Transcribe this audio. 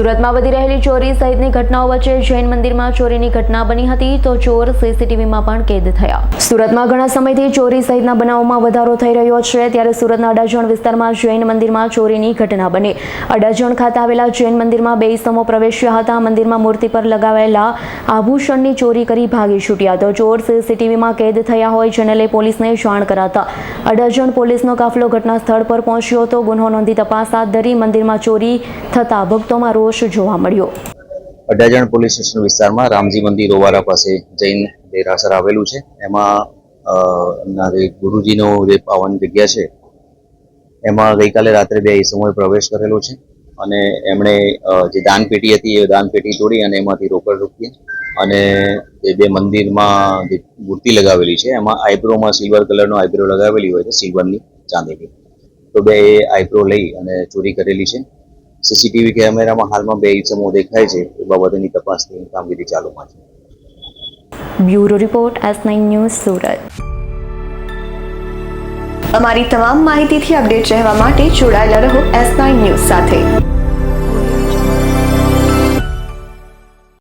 સુરતમાં વધી રહેલી ચોરી સહિતની ઘટનાઓ વચ્ચે જૈન મંદિરમાં ચોરીની ઘટના બની હતી તો ચોર સીસીટીવીમાં પણ કેદ થયા. સુરતમાં ઘણા સમયથી ચોરી સહિતના બનાવોમાં વધારો થઈ રહ્યો છે. ત્યારે સુરતના અડાજણ વિસ્તારમાં જૈન મંદિરમાં ચોરીની ઘટના બની. અડાજણ ખાતે આવેલા જૈન મંદિરમાં બે ઇસમો પ્રવેશ્યા હતા. મંદિરમાં મૂર્તિ પર લગાવેલા આભૂષણની ચોરી કરી ભાગી છૂટ્યા તો ચોર સીસીટીવીમાં કેદ થયા હોય જેને લઈ પોલીસને જાણ કરાતા. અડાજણ પોલીસનો કાફલો ઘટના સ્થળ પર પહોંચ્યો હતો ગુનો નોંધી તપાસ હાથ ધરી મંદિરમાં ચોરી થતા ભક્તોમાં રોષ જોવા મળ્યો. અડાજણ પોલીસ સ્ટેશન વિસ્તારમાં રામજી મંદિર ઓવારા પાસે જૈન દેરાસર આવેલું છે, એમાં જે ગુરુજીનો જે પાવન જગ્યા છે, એમાં ગઈકાલે રાત્રે બે સમયે પ્રવેશ કરેલો છે અને એમણે જે દાનપેટી હતી એ દાનપેટી તોડી અને એમાંથી રોકડ રૂપિયા અને એ બે મંદિરમાં જે મૂર્તિ લગાવેલી છે, એમાં આઈબ્રોમાં સિલ્વર કલરનો આઈબ્રો લગાવેલી હોય છે, સિલ્વરની ચાંદીની. તો બે આઈબ્રો લઈ અને ચોરી કરેલી છે. સીસીટીવી કેમેરામાં હાલમાં બે ઇસમો દેખાય છે. એ બાબતેની તપાસની કામગીરી ચાલુમાં છે. Bureau report S nine news Surat. અમારી તમામ માહિતીથી અપડેટ રહેવા માટે જોડાયેલા રહો એસ નાઇન ન્યૂઝ સાથે.